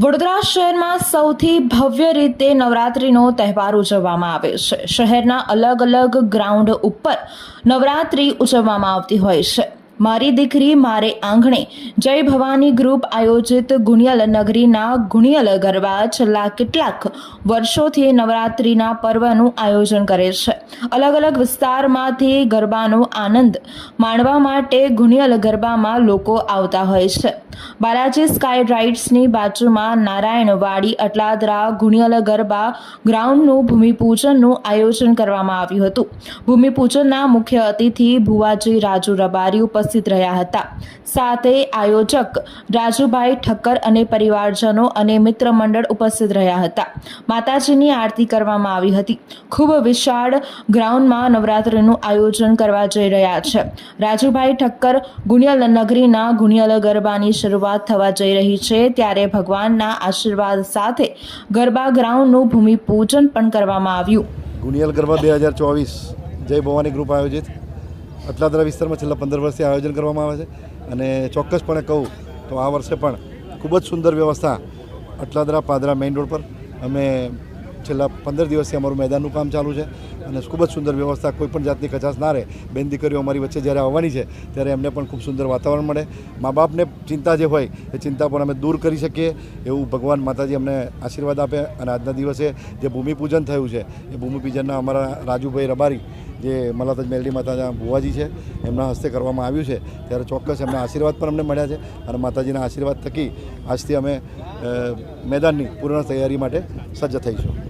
વડોદરા શહેરમાં સૌથી ભવ્ય રીતે નવરાત્રિનો તહેવાર ઉજવવામાં આવે છે. શહેરના અલગ અલગ ગ્રાઉન્ડ ઉપર નવરાત્રિ ઉજવવામાં આવતી હોય છે. મારી દીકરી, મારે આંગણે જય ભવાની ગ્રુપ આયોજિત ગુણિયલ નગરીના ગુણિયલ ગરબા છેલ્લા કેટલાક વર્ષોથી નવરાત્રિના પર્વનું આયોજન કરે છે. અલગ અલગ વિસ્તારમાંથી ગરબાનો આનંદ માણવા માટે ગુણિયલ ગરબામાં લોકો આવતા હોય છે. બાલાજી સ્કાય રાઇડ્સની બાજુમાં નારાયણવાડી અટલાદરા ગુણિયલ ગરબા ગ્રાઉન્ડનું ભૂમિપૂજનનું આયોજન કરવામાં આવ્યું હતું. ભૂમિપૂજનના મુખ્ય અતિથિ ભુવાજી રાજુ રબારી ઉપસ્થિત રહ્યા હતા. સાથે આયોજક રાજુભાઈ ઠક્કર અને પરિવારજનો અને મિત્ર મંડળ ઉપસ્થિત રહ્યા હતા. માતાજીની આરતી કરવામાં આવી હતી. ખૂબ વિશાળ ગ્રાઉન્ડમાં નવરાત્રિનું આયોજન કરવા જઈ રહ્યા છે. રાજુભાઈ ઠક્કર ગુણિયલ નગરીના ગુણિયલ ગરબાની શરૂઆત થવા જઈ રહી છે ત્યારે ભગવાનના આશીર્વાદ સાથે ગરબા ગ્રાઉન્ડનું ભૂમિપૂજન પણ કરવામાં આવ્યું. ગુણિયલ ગરબા બે હજાર ચોવીસ જય ભવાની ગ્રુપ આયોજિત. અટલાદરા વિસ્તારમાં છેલ્લા પંદર વર્ષથી આયોજન કરવામાં આવે છે અને ચોક્કસપણે કહું તો આ વર્ષે પણ ખૂબ જ સુંદર વ્યવસ્થા અટલાદરા પાદરા મેઇન રોડ પર. અમે છેલ્લા પંદર દિવસથી અમારું મેદાનનું કામ ચાલુ છે અને ખૂબ જ સુંદર વ્યવસ્થા કોઈ પણ જાતની કચાશ ના રહે. બેન દીકરીઓ અમારી વચ્ચે જ્યારે આવવાની છે ત્યારે એમને પણ ખૂબ સુંદર વાતાવરણ મળે. મા બાપને ચિંતા જે હોય એ ચિંતા પણ અમે દૂર કરી શકીએ એવું ભગવાન માતાજી અમને આશીર્વાદ આપે અને આજના દિવસે જે ભૂમિપૂજન થયું છે એ ભૂમિપૂજનના અમારા રાજુભાઈ રબારી જે મલાતજ મેલડી માતાના ભુવાજી છે, એમના હસ્તે કરવામાં આવ્યું છે. ત્યારે ચોક્કસ એમના આશીર્વાદ પણ અમને મળ્યા છે અને માતાજીના આશીર્વાદ થકી આજથી અમે મેદાનની પૂર્ણ તૈયારી માટે સજ્જ થઈશું.